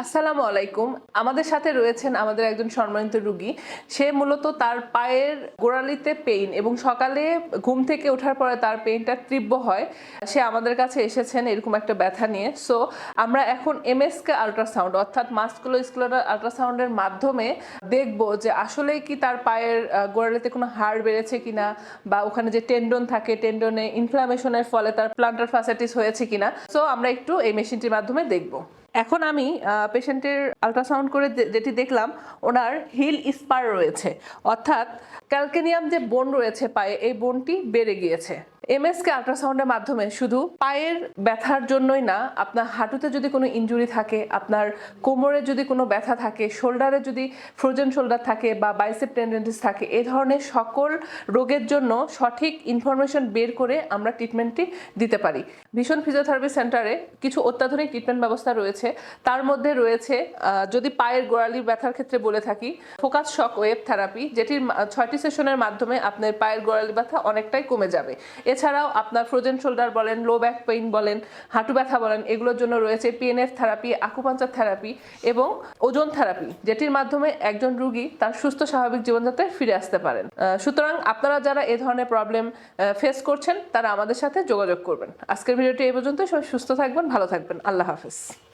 আসসালামু আলাইকুম। আমাদের সাথে রয়েছেন আমাদের একজন সম্মানিত রুগী। সে মূলত তার পায়ের গোড়ালিতে পেইন এবং সকালে ঘুম থেকে ওঠার পরে তার পেইনটা তীব্র হয়। সে আমাদের কাছে এসেছেন এরকম একটা ব্যথা নিয়ে। সো আমরা এখন এমএসকে আল্ট্রাসাউন্ড অর্থাৎ মাস্কুলো স্কুলার আল্ট্রাসাউন্ডের মাধ্যমে দেখব যে আসলেই কি তার পায়ের গোড়ালিতে কোনো হাড় বেড়েছে কিনা বা ওখানে যে টেন্ডন থাকে টেন্ডনে ইনফ্লামেশনের ফলে তার প্লান্টার ফাসাইটিস হয়েছে কিনা। সো আমরা একটু এই মেশিনটির মাধ্যমে দেখব। এখন আমি পেশেন্টের আলট্রাসাউন্ড করে যেটি দেখলাম, ওনার হিল স্পার রয়েছে। অর্থাৎ ক্যালকেনিয়াম যে বোন রয়েছে পায়ে, এই বোনটি বেড়ে গিয়েছে। এমএসকে আল্ট্রাসাউন্ডের মাধ্যমে শুধু পায়ের ব্যথার জন্যই না, আপনার হাঁটুতে যদি কোনো ইনজুরি থাকে, আপনার কোমরে যদি কোনো ব্যথা থাকে, শোল্ডারে যদি ফ্রোজেন শোল্ডার থাকে বা বাইসেপ টেন্ডেন্টিস থাকে এই ধরনের সকল রোগের জন্য সঠিক ইনফরমেশন বের করে আমরা ট্রিটমেন্টটি দিতে পারি। ভীষণ ফিজিওথেরাপি সেন্টারে কিছু অত্যাধুনিক ট্রিটমেন্ট ব্যবস্থা রয়েছে। তার মধ্যে রয়েছে যদি পায়ের গোড়ালির ব্যথার ক্ষেত্রে বলে থাকি ফোকাস শক ওয়েব থেরাপি যেটির ছয়টি সেশনের মাধ্যমে আপনার পায়ের গোড়ালি ব্যথা অনেকটাই কমে যাবে। এছাড়াও আপনার ফ্রোজেন শোল্ডার বলেন লো ব্যাক পেইন বলেন, হাঁটু ব্যথা বলেন, এগুলোর জন্য রয়েছে পিএনএফ থেরাপি আকুপাঞ্চার থেরাপি এবং ওজন থেরাপি যেটির মাধ্যমে একজন রুগী তার সুস্থ স্বাভাবিক জীবনযাত্রায় ফিরে আসতে পারেন। সুতরাং আপনারা যারা এ ধরনের প্রবলেম ফেস করছেন, তারা আমাদের সাথে যোগাযোগ করবেন। আজকের ভিডিওটি এই পর্যন্ত সবাই সুস্থ থাকবেন, ভালো থাকবেন। আল্লাহ হাফেজ।